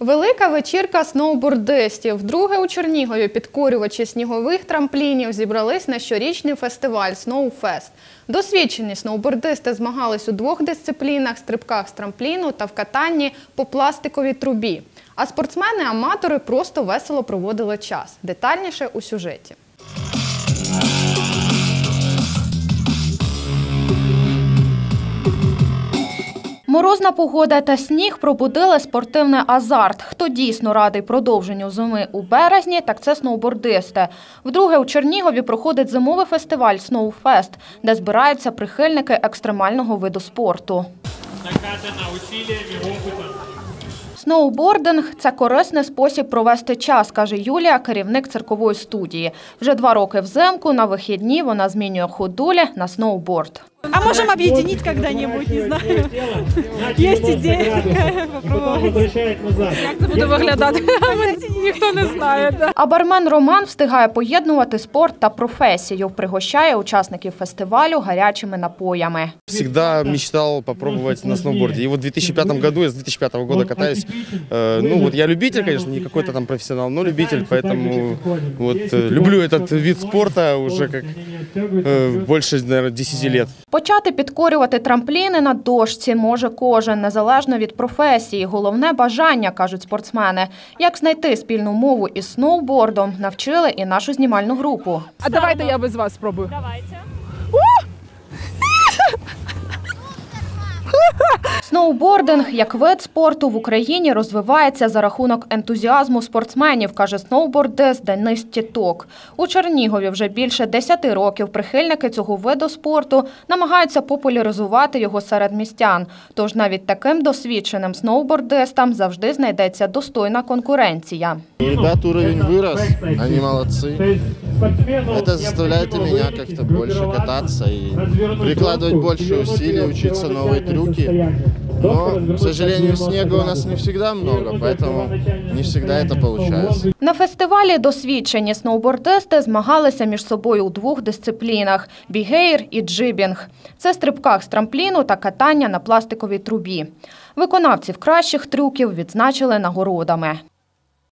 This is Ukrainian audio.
Велика вечірка сноубордистів. Вдруге у Чернігові підкорювачі снігових трамплінів зібрались на щорічний фестиваль Сноуфест. Досвідчені сноубордисти змагались у двох дисциплінах – стрибках з трампліну та в катанні по пластиковій трубі. А спортсмени-аматори просто весело проводили час. Детальніше у сюжеті. Морозна погода та сніг пробудили спортивний азарт. Хто дійсно радий продовженню зими у березні, так це сноубордисти. Вдруге у Чернігові проходить зимовий фестиваль «Сноуфест», де збираються прихильники екстремального виду спорту. накатана. Сноубординг – це корисний спосіб провести час, каже Юлія, керівник циркової студії. Вже два роки взимку на вихідні вона змінює ходулі на сноуборд. А можем объединить когда-нибудь, не знаю. Есть идея такая, попробовать. возвращает назад. Це буде виглядати, ніхто не знає. Да. А бармен Роман встигає поєднувати спорт та професію, пригощає учасників фестивалю гарячими напоями. Всегда мечтал попробовать на сноуборде. И вот в 2005 году, я с 2005 года катаюсь. Э, Ну вот я любитель, конечно, не какой-то там профессионал, но любитель, поэтому вот э, люблю этот вид спорта уже как э, больше, наверное, 10 лет. Почати підкорювати трампліни на дошці може кожен, незалежно від професії. Головне бажання, кажуть спортсмени. Як знайти спільну мову із сноубордом, навчили і нашу знімальну групу. А давайте я без вас спробую. Сноубординг як вид спорту в Україні розвивається за рахунок ентузіазму спортсменів, каже сноубордист Денис Тіток. У Чернігові вже більше 10 років прихильники цього виду спорту намагаються популяризувати його серед містян. Тож навіть таким досвідченим сноубордистам завжди знайдеться достойна конкуренція. У ребят уровень вырос, они То молодцы. есть спортсмену Это заставляет и меня как-то больше кататься и прикладывать больше усилий, учиться новые трюки. Но, к сожалению, снега у нас не всегда много, поэтому не всегда это получается. На фестивалі досвідчені сноубордисти змагалися між собою у двох дисциплінах – бігейр і джибінг. Це стрибках з трампліну та катання на пластиковій трубі. Виконавців кращих трюків відзначили нагородами.